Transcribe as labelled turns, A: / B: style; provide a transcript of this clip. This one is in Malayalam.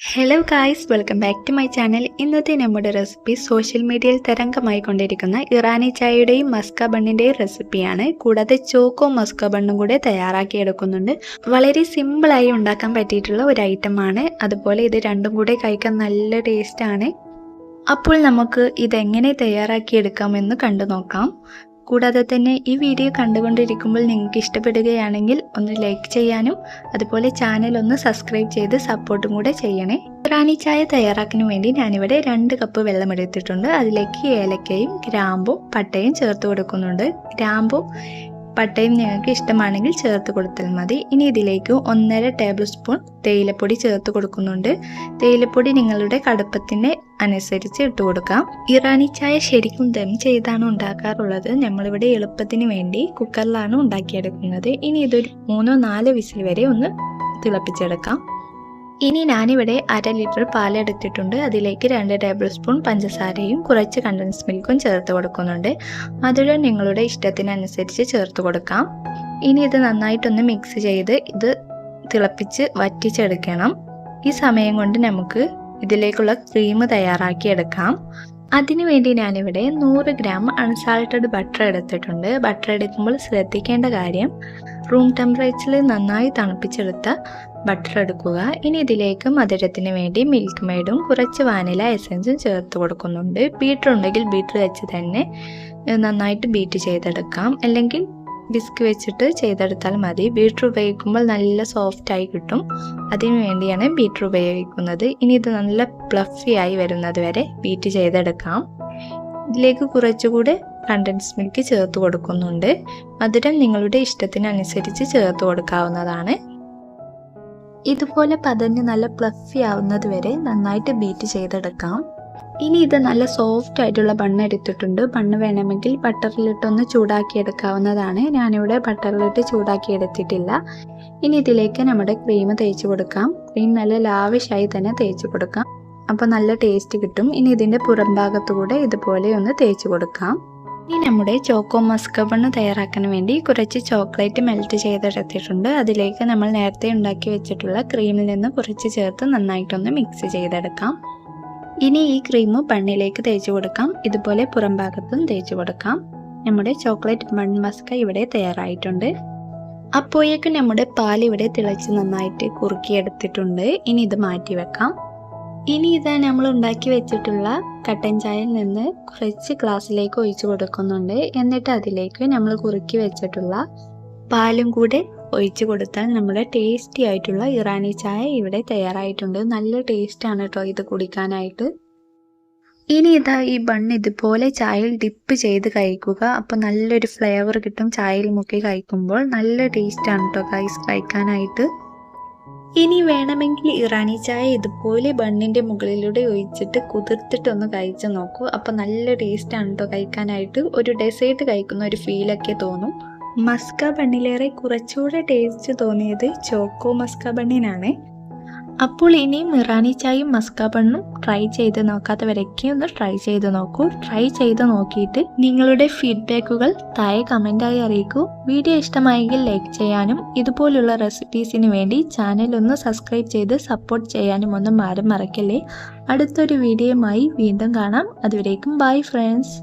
A: Hello guys welcome back to my channel ഇന്നത്തെ നമ്മുടെ റെസിപ്പി സോഷ്യൽ മീഡിയയിൽ തരംഗമായി കൊണ്ടിരിക്കുന്ന ഇറാനി ചായയുടെയും മസ്ക ബണ്ണിന്റെയും റെസിപ്പിയാണ് കൂടാതെ ചോക്കോ മസ്ക ബണ്ണും കൂടെ തയ്യാറാക്കി എടുക്കുന്നുണ്ട് വളരെ സിമ്പിളായി ഉണ്ടാക്കാൻ പറ്റിയിട്ടുള്ള ഒരു ഐറ്റമാണ് അതുപോലെ ഇത് രണ്ടും കൂടെ കഴിക്കാൻ നല്ല ടേസ്റ്റാണ് അപ്പോൾ നമുക്ക് ഇതെങ്ങനെ തയ്യാറാക്കിയെടുക്കാമെന്ന് കണ്ടു നോക്കാം കൂടാതെ തന്നെ ഈ വീഡിയോ കണ്ടുകൊണ്ടിരിക്കുമ്പോൾ നിങ്ങൾക്ക് ഇഷ്ടപ്പെടുകയാണെങ്കിൽ ഒന്ന് ലൈക്ക് ചെയ്യാനും അതുപോലെ ചാനൽ ഒന്ന് സബ്സ്ക്രൈബ് ചെയ്ത് സപ്പോർട്ടും കൂടെ ചെയ്യണേ. റാണി ചായ തയ്യാറാക്കാൻ വേണ്ടി ഞാനിവിടെ രണ്ട് കപ്പ് വെള്ളം എടുത്തിട്ടുണ്ട്. അതിലേക്ക് ഏലക്കയും ഗ്രാമ്പും പട്ടയും ചേർത്ത് കൊടുക്കുന്നുണ്ട്. ഗ്രാമ്പും പട്ടയും നിങ്ങൾക്ക് ഇഷ്ടമാണെങ്കിൽ ചേർത്ത് കൊടുത്താൽ മതി. ഇനി ഇതിലേക്ക് ഒന്നര ടേബിൾ സ്പൂൺ തേയിലപ്പൊടി ചേർത്ത് കൊടുക്കുന്നുണ്ട്. തേയിലപ്പൊടി നിങ്ങളുടെ കടുപ്പത്തിന് അനുസരിച്ച് ഇട്ട് കൊടുക്കാം. ഇറാനി ചായ ശരിക്കും ദം ചെയ്താണ് ഉണ്ടാക്കാറുള്ളത്. നമ്മളിവിടെ എളുപ്പത്തിന് വേണ്ടി കുക്കറിലാണ് ഉണ്ടാക്കിയെടുക്കുന്നത്. ഇനി ഇതൊരു മൂന്നോ നാലോ വിസിൽ വരെ ഒന്ന് തിളപ്പിച്ചെടുക്കാം. ഇനി ഞാനിവിടെ അര ലിറ്റർ പാലെടുത്തിട്ടുണ്ട്. അതിലേക്ക് രണ്ട് ടേബിൾ സ്പൂൺ പഞ്ചസാരയും കുറച്ച് കണ്ടൻസ് മിൽക്കും ചേർത്ത് കൊടുക്കുന്നുണ്ട്. മധുരം നിങ്ങളുടെ ഇഷ്ടത്തിനനുസരിച്ച് ചേർത്ത് കൊടുക്കാം. ഇനി ഇത് നന്നായിട്ടൊന്ന് മിക്സ് ചെയ്ത് ഇത് തിളപ്പിച്ച് വറ്റിച്ചെടുക്കണം. ഈ സമയം കൊണ്ട് നമുക്ക് ഇതിലേക്കുള്ള ക്രീം തയ്യാറാക്കിയെടുക്കാം അതിനുവേണ്ടി ഞാനിവിടെ നൂറ് ഗ്രാം അൺസാൾട്ടഡ് ബട്ടർ എടുത്തിട്ടുണ്ട്. ബട്ടർ എടുക്കുമ്പോൾ ശ്രദ്ധിക്കേണ്ട കാര്യം റൂം ടെമ്പറേച്ചറിൽ നന്നായി തണുപ്പിച്ചെടുത്ത ബട്ടർ എടുക്കുക ഇനി ഇതിലേക്ക് മധുരത്തിന് വേണ്ടി മിൽക്ക് മെയ്ഡും കുറച്ച് വാനില എസൻസും ചേർത്ത് കൊടുക്കുന്നുണ്ട്. ബീറ്റർ ഉണ്ടെങ്കിൽ ബീറ്റർ വെച്ച് തന്നെ നന്നായിട്ട് ബീറ്റ് ചെയ്തെടുക്കാം. അല്ലെങ്കിൽ ബിസ്ക് വെച്ചിട്ട് ചെയ്തെടുത്താൽ മതി. ബീറ്റർ ഉപയോഗിക്കുമ്പോൾ നല്ല സോഫ്റ്റ് ആയി കിട്ടും. അതിനു വേണ്ടിയാണ് ബീറ്റർ ഉപയോഗിക്കുന്നത്. ഇനി ഇത് നല്ല പ്ലഫി ആയി വരുന്നത് വരെ ബീറ്റ് ചെയ്തെടുക്കാം. ഇതിലേക്ക് കുറച്ചുകൂടെ കണ്ടൻസ് മിൽക്ക് ചേർത്ത് കൊടുക്കുന്നുണ്ട്. മധുരം നിങ്ങളുടെ ഇഷ്ടത്തിനനുസരിച്ച് ചേർത്ത് കൊടുക്കാവുന്നതാണ്. ഇതുപോലെ പതഞ്ഞ് നല്ല പ്ലഫി ആവുന്നത് വരെ നന്നായിട്ട് ബീറ്റ് ചെയ്തെടുക്കാം. ഇനി ഇത് നല്ല സോഫ്റ്റ് ആയിട്ടുള്ള ബണ്ണ് എടുത്തിട്ടുണ്ട്. ബണ്ണ് വേണമെങ്കിൽ ബട്ടറിലിട്ടൊന്ന് ചൂടാക്കി എടുക്കാവുന്നതാണ് ഞാനിവിടെ ബട്ടറിലിട്ട് ചൂടാക്കി എടുത്തിട്ടില്ല ഇനി ഇതിലേക്ക് നമ്മുടെ ക്രീം തേച്ച് കൊടുക്കാം. ക്രീം നല്ല ലാവിഷായി തന്നെ തേച്ച് കൊടുക്കാം. അപ്പോൾ നല്ല ടേസ്റ്റ് കിട്ടും. ഇനി ഇതിന്റെ പുറം ഭാഗത്തുകൂടെ ഇതുപോലെ ഒന്ന് തേച്ച് കൊടുക്കാം. ഇനി നമ്മുടെ ചോക്കോ മസ്കബണ് തയ്യാറാക്കാൻ വേണ്ടി കുറച്ച് ചോക്ലേറ്റ് മെൽറ്റ് ചെയ്തെടുത്തിട്ടുണ്ട്. അതിലേക്ക് നമ്മൾ നേരത്തെ ഉണ്ടാക്കി വെച്ചിട്ടുള്ള ക്രീമിൽ നിന്ന് കുറച്ച് ചേർത്ത് നന്നായിട്ടൊന്ന് മിക്സ് ചെയ്തെടുക്കാം. ഇനി ഈ ക്രീം ബണ്ണിലേക്ക് തേച്ച് കൊടുക്കാം. ഇതുപോലെ പുറം ഭാഗത്തും തേച്ച് കൊടുക്കാം. നമ്മുടെ ചോക്ലേറ്റ് ബൺ മസ്ക ഇവിടെ തയ്യാറായിട്ടുണ്ട്. അപ്പോഴേക്കും നമ്മുടെ പാൽ ഇവിടെ തിളച്ച് നന്നായിട്ട് കുറുക്കിയെടുത്തിട്ടുണ്ട്. ഇനി ഇത് മാറ്റി വെക്കാം. ഇനി ഇതാ നമ്മൾ ഉണ്ടാക്കി വെച്ചിട്ടുള്ള കട്ടൻ ചായയിൽ നിന്ന് കുറച്ച് ഗ്ലാസ്സിലേക്ക് ഒഴിച്ചു കൊടുക്കുന്നുണ്ട്. എന്നിട്ട് അതിലേക്ക് നമ്മൾ കുറുക്കി വെച്ചിട്ടുള്ള പാലും കൂടെ ഒഴിച്ചു കൊടുത്താൽ നമ്മുടെ ടേസ്റ്റി ആയിട്ടുള്ള ഇറാനി ചായ ഇവിടെ തയ്യാറായിട്ടുണ്ട്. നല്ല ടേസ്റ്റാണ് കേട്ടോ ഇത് കുടിക്കാനായിട്ട്. ഇനി ഇതാ ഈ ബണ്ണ് ഇതുപോലെ ചായയിൽ ഡിപ്പ് ചെയ്ത് കഴിക്കുക. അപ്പോൾ നല്ലൊരു ഫ്ലേവർ കിട്ടും ചായയിൽ മുക്കി കഴിക്കുമ്പോൾ. നല്ല ടേസ്റ്റാണ് കേട്ടോ കൈസ് കഴിക്കാനായിട്ട്. ഇനി വേണമെങ്കിൽ ഇറാനി ചായ ഇതുപോലെ ബണ്ണിന്റെ മുകളിലൂടെ ഒഴിച്ചിട്ട് കുതിർത്തിട്ടൊന്ന് കഴിച്ചു നോക്കൂ. അപ്പോൾ നല്ല ടേസ്റ്റാണ് കേട്ടോ കഴിക്കാനായിട്ട്. ഒരു ഡെസേർട്ട് കഴിക്കുന്ന ഒരു ഫീലൊക്കെ തോന്നും. മസ്ക ബണ്ണിലേറെ കുറച്ചുകൂടെ ടേസ്റ്റ് തോന്നിയത് ചോക്കോ മസ്ക ബണ്ണിനാണ്. അപ്പോൾ ഇനിയും ഇറാനി ചായയും മസ്ക ബണ്ണും ട്രൈ ചെയ്ത് നോക്കാത്തവരൊക്കെ ഒന്ന് ട്രൈ ചെയ്ത് നോക്കൂ. ട്രൈ ചെയ്ത് നോക്കിയിട്ട് നിങ്ങളുടെ ഫീഡ്ബാക്കുകൾ താഴെ കമന്റായി അറിയിക്കൂ. വീഡിയോ ഇഷ്ടമായെങ്കിൽ ലൈക്ക് ചെയ്യാനും ഇതുപോലുള്ള റെസിപ്പീസിന് വേണ്ടി ചാനൽ ഒന്ന് സബ്സ്ക്രൈബ് ചെയ്ത് സപ്പോർട്ട് ചെയ്യാനും ഒന്നും ആരും മറക്കല്ലേ. അടുത്തൊരു വീഡിയോയുമായി വീണ്ടും കാണാം. അതുവരേക്കും ബൈ ഫ്രണ്ട്സ്